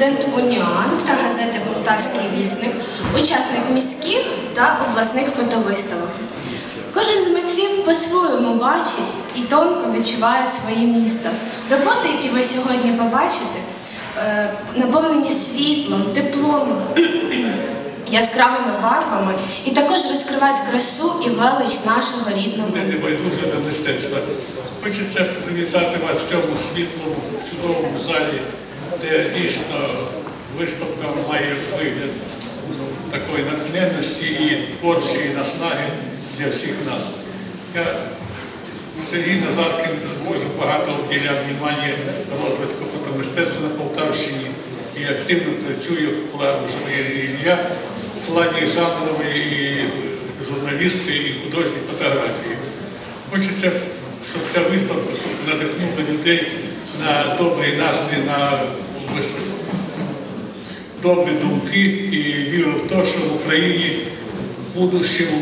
фотокореспондент Уніан та газети Полтавський вісник, учасник міських та обласних фотовиставок. Кожен з митців по-своєму бачить і тонко відчуває своє місто. Роботи, які ви сьогодні побачите, е, наповнені світлом, теплом, яскравими барвами і також розкривають красу і велич нашого рідного не міста. байдуже до мистецтва. Хочеться привітати вас в цьому світлому, чудовому залі, де дійсно виставка має вигляд такої натхненності і творчої наснаги для всіх нас. Я Сергій Назаркин дуже багато уділяв внимання розвитку фотомистецтва на Полтавщині і активно працює в плані і я в плані жанрової і журналістики і художньої фотографії. Хочеться, щоб ця виставка надихнула людей на добрий настрій, на добрі думки і віру в те, що в Україні в будущому,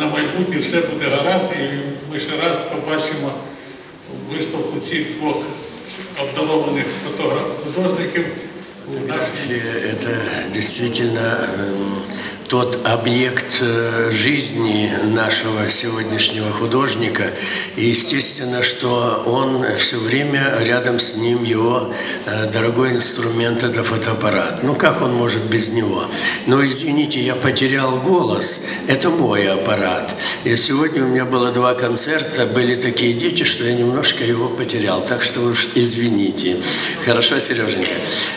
на, майбутнє все буде гаразд, і ми ще раз побачимо виставку цих двох обдарованих художників нашій Это действительно тот объект э, жизни нашего сегодняшнего художника. И естественно, что он все время рядом с ним его э, дорогой инструмент это фотоаппарат. Ну как он может без него? Но извините, я потерял голос. Это мой аппарат. И сегодня у меня было два концерта, были такие дети, что я немножко его потерял. Так что уж извините. Хорошо, Сереженька?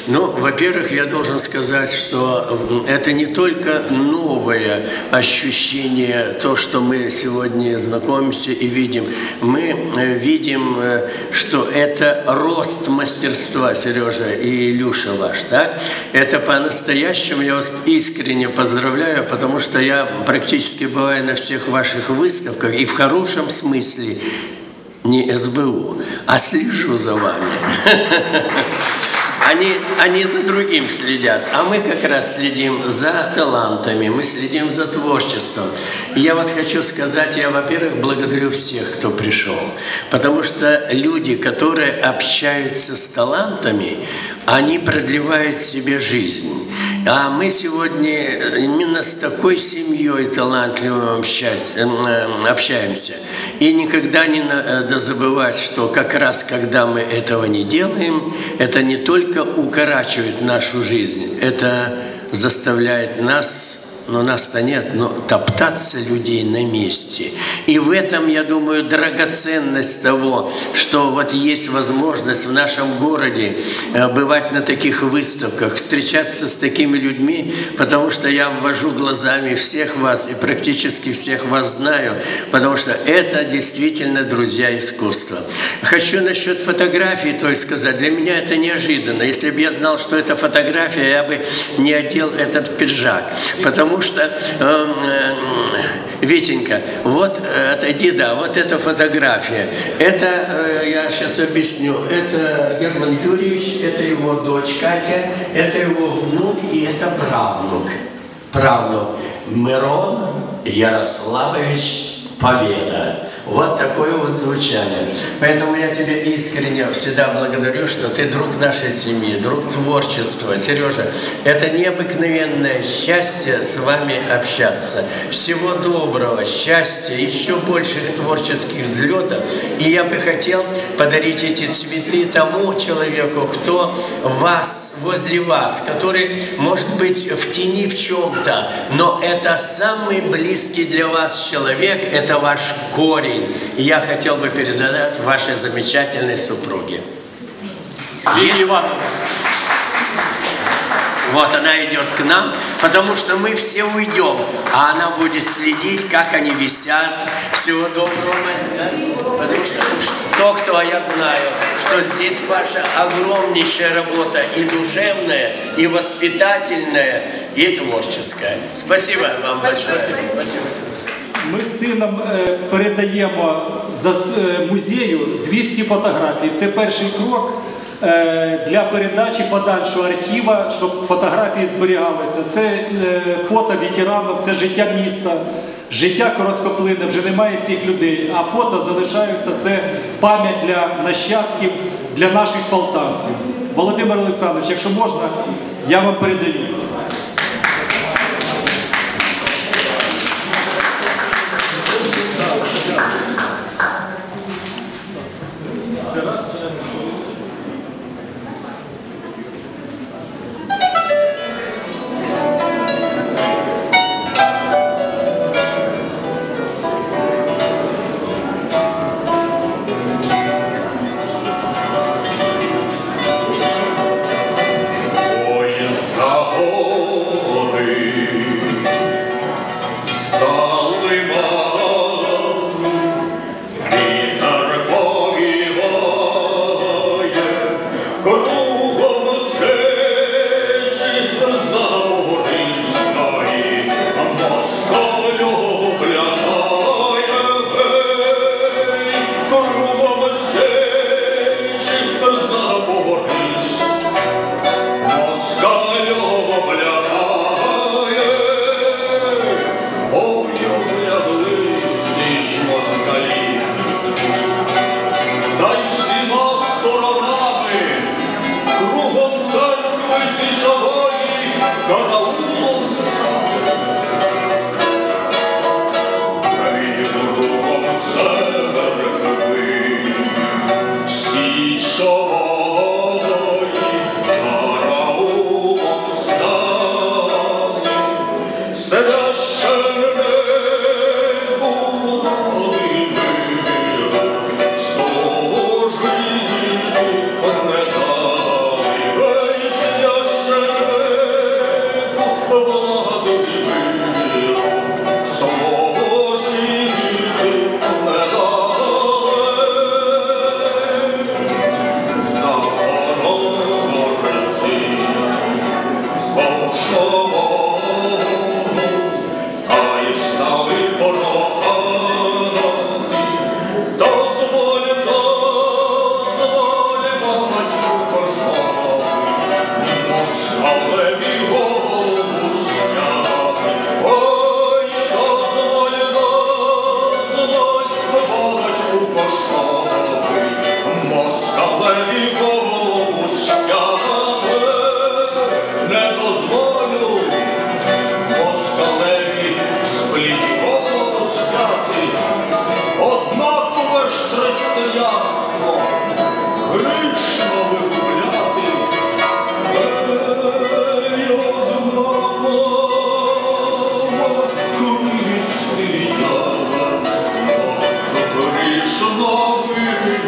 Ну, во-первых, я должен сказать, что это не только новое ощущение, то, что мы сегодня знакомимся и видим. Мы э, видим, э, что это рост мастерства, Сережа и Илюша ваш, так? Это по-настоящему, я вас искренне поздравляю, потому что я практически бываю на всех ваших выставках, и в хорошем смысле не СБУ, а слежу за вами. Они, они за другим следят, а мы как раз следим за талантами, мы следим за творчеством. Я вот хочу сказать, я, во-первых, благодарю всех, кто пришел, потому что люди, которые общаются с талантами, они продлевают себе жизнь. А мы сегодня именно с такой семьей талантливым э, общаемся. И никогда не надо забывать, что как раз когда мы этого не делаем, это не только укорачивает нашу жизнь, это заставляет нас но нас-то нет, но топтаться людей на месте. И в этом, я думаю, драгоценность того, что вот есть возможность в нашем городе э, бывать на таких выставках, встречаться с такими людьми, потому что я ввожу глазами всех вас и практически всех вас знаю, потому что это действительно друзья искусства. Хочу насчет фотографии, то сказать, для меня это неожиданно. Если бы я знал, что это фотография, я бы не одел этот пиджак, потому что, эм, э, Витенька, вот э, отойди, да, вот эта фотография. Это, э, я сейчас объясню, это Герман Юрьевич, это его дочь Катя, это его внук и это правнук. Правнук Мирон Ярославович Победа. Вот такое вот звучание. Поэтому я тебя искренне всегда благодарю, что ты друг нашей семьи, друг творчества. Сережа, это необыкновенное счастье с вами общаться. Всего доброго, счастья, еще больших творческих взлетов. И я бы хотел подарить эти цветы тому человеку, кто вас, возле вас, который может быть в тени в чем-то, но это самый близкий для вас человек, это ваш корень. И я хотел бы передать вашей замечательной супруге. Есть- Ивановна. Вот она идет к нам, потому что мы все уйдем, а она будет следить, как они висят. Всего доброго. да? Потому что то, кто, а я знаю, что здесь ваша огромнейшая работа и душевная, и воспитательная, и творческая. Спасибо вам большое. Спасибо. Ми з сином е, передаємо е, музею 200 фотографій. Це перший крок е, для передачі подальшого архіва, щоб фотографії зберігалися. Це фото ветеранів, це життя міста. Життя короткоплинне, вже немає цих людей, а фото залишаються. Це пам'ять для нащадків, для наших полтавців. Володимир Олександрович, якщо можна, я вам передаю.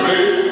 me.